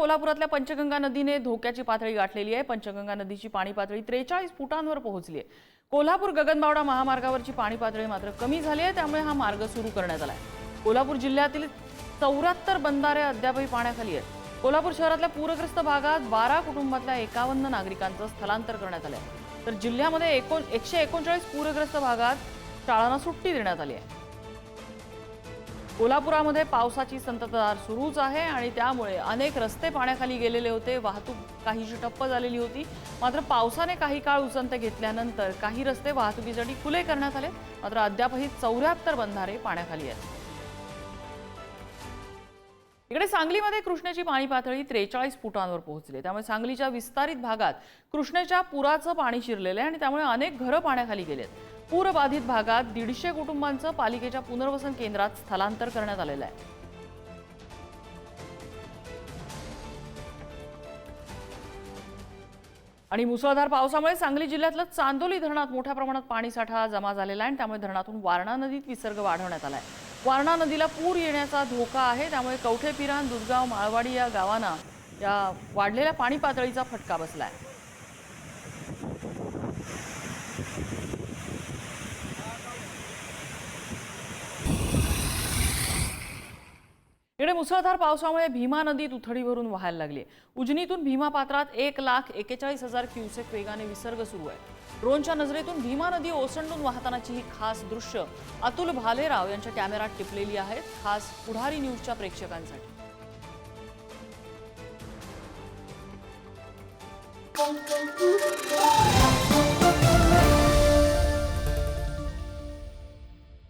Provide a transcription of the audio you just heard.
कोल्हापुरातल्या पंचगंगा नदीने धोक्याची पातळी गाठलेली आहे. पंचगंगा नदीची पाणी पातळी त्रेचाळीस फुटांवर पोहोचली आहे. कोल्हापूर गगनबावडा महामार्गावरची पाणी पातळी मात्र कमी झाली आहे त्यामुळे हा मार्ग सुरू करण्यात आला आहे. कोल्हापूर जिल्ह्यातील चौऱ्याहत्तर बंधारे अद्यापही पाण्याखाली आहेत. कोल्हापूर शहरातल्या पूरग्रस्त भागात बारा कुटुंबातल्या एकावन्न नागरिकांचं स्थलांतर करण्यात आलं आहे तर जिल्ह्यामध्ये एकोण एकशे एकोणचाळीस पूरग्रस्त भागात शाळांना सुट्टी देण्यात आली आहे. कोल्हापुरामध्ये पावसाची संततधार सुरूच आहे आणि त्यामुळे अनेक रस्ते पाण्याखाली गेलेले होते. वाहतूक काहीशी ठप्प झालेली होती. मात्र पावसाने काही काळ उसंत घेतल्यानंतर काही रस्ते वाहतुकीसाठी खुले करण्यात आले. मात्र अद्यापही चौऱ्याहत्तर बंधारे पाण्याखाली आहेत. इकडे सांगलीमध्ये कृष्णेची पाणी पातळी त्रेचाळीस फुटांवर पोहोचली. आहे. त्यामुळे सांगलीच्या विस्तारित भागात कृष्णेच्या पुराचं पाणी शिरलेलं आहे आणि त्यामुळे अनेक घरं पाण्याखाली गेलेत. आहेत पूरबाधित भागात दीडशे कुटुंबांचं पालिकेच्या पुनर्वसन केंद्रात स्थलांतर करण्यात आलेलं आहे. आणि मुसळधार पावसामुळे सांगली जिल्ह्यातलं चांदोली धरणात मोठ्या प्रमाणात पाणीसाठा जमा झालेला आहे आणि त्यामुळे धरणातून वारणा नदीत विसर्ग वाढवण्यात आला आहे वारणा नदीला पूर येण्याचा धोका आहे त्यामुळे कवठेपिरान दुधगाव माळवाडी या गावांना या वाढलेल्या पाणी पातळीचा फटका बसला आहे इकडे मुसळधार पावसामुळे भीमा नदी दुथडी भरून व्हायला लागली उजनीतून भीमा पात्रात एक लाख एकेचाळीस हजार क्युसेक वेगाने विसर्ग सुरू आहे. ड्रोनच्या नजरेतून भीमा नदी ओसंडून वाहतानाची ही खास दृश्य अतुल भालेराव यांच्या कॅमेरात टिपलेली आहेत खास पुढारी न्यूजच्या प्रेक्षकांसाठी. Thank you.